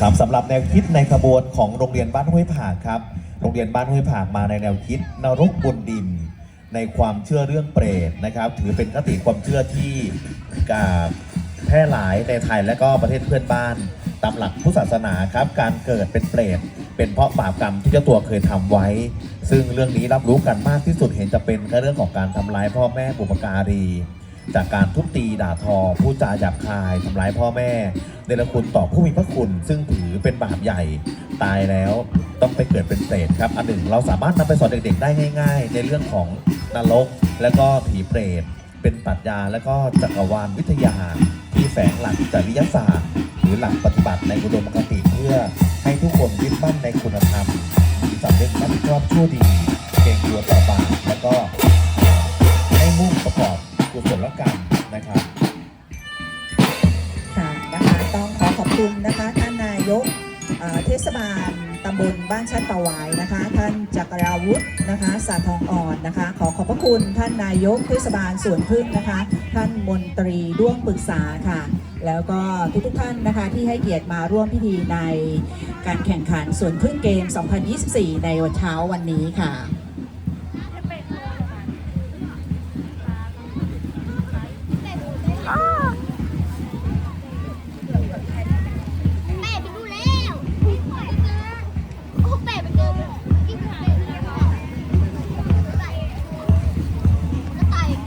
ครับสำหรับแนวคิดในขบวนของโรงเรียนบ้านห้วยผากครับ โรงเรียนบ้านห้วยผากมาในแนวคิดนรกบนดิน ในความเชื่อเรื่องเปรตนะครับ ถือเป็นคติความเชื่อที่อ่าแพร่หลายในไทยและก็ประเทศเพื่อนบ้าน ตามหลักพุทธศาสนาครับ การเกิดเป็นเปรตเป็นเพราะบาปกรรมที่เจ้าตัวเคยทำไว้ ซึ่งเรื่องนี้รับรู้กันมากที่สุดเห็นจะเป็นแค่เรื่องของการทำร้ายพ่อแม่บุปการี จากการทุบตีด่าทอผู้จาหยาบคายทำร้ายพ่อแม่เนรคุณต่อผู้มีพระคุณ ซึ่งถือเป็นบาปใหญ่ตายแล้วต้องไปเกิดเป็นเปรตครับอันหนึ่งเราสามารถนำไปสอนเด็กๆได้ง่าย ๆ ในเรื่องของนรก และก็ผีเปรตเป็นปรัชญาและก็จักรวาลวิทยา ที่แฝงหลักจริยศาสตร์ หรือหลักปฏิบัติในอุดมคติเพื่อให้ทุกคนยึดมั่นในคุณธรรมสำนึกรับผิดชอบชั่วดี เกรงกลัวต่อบาป กุศลกรรมนะครับค่ะนะคะต้องขอขอบคุณนะคะท่านนายกเทศบาลตำบลบ้านชัดประวายนะคะ ท่านจักราวุฒินะคะสาทองอ่อนนะคะ ขอขอบพระคุณท่านนายกเทศบาลสวนพึ่งนะคะ ท่านมนตรีร่วมปรึกษาค่ะ แล้วก็ทุกๆท่านนะคะที่ให้เกียรติมาร่วมพิธีในการแข่งขันสวนพึ่งเกม 2024 ในวันเช้าวันนี้ค่ะ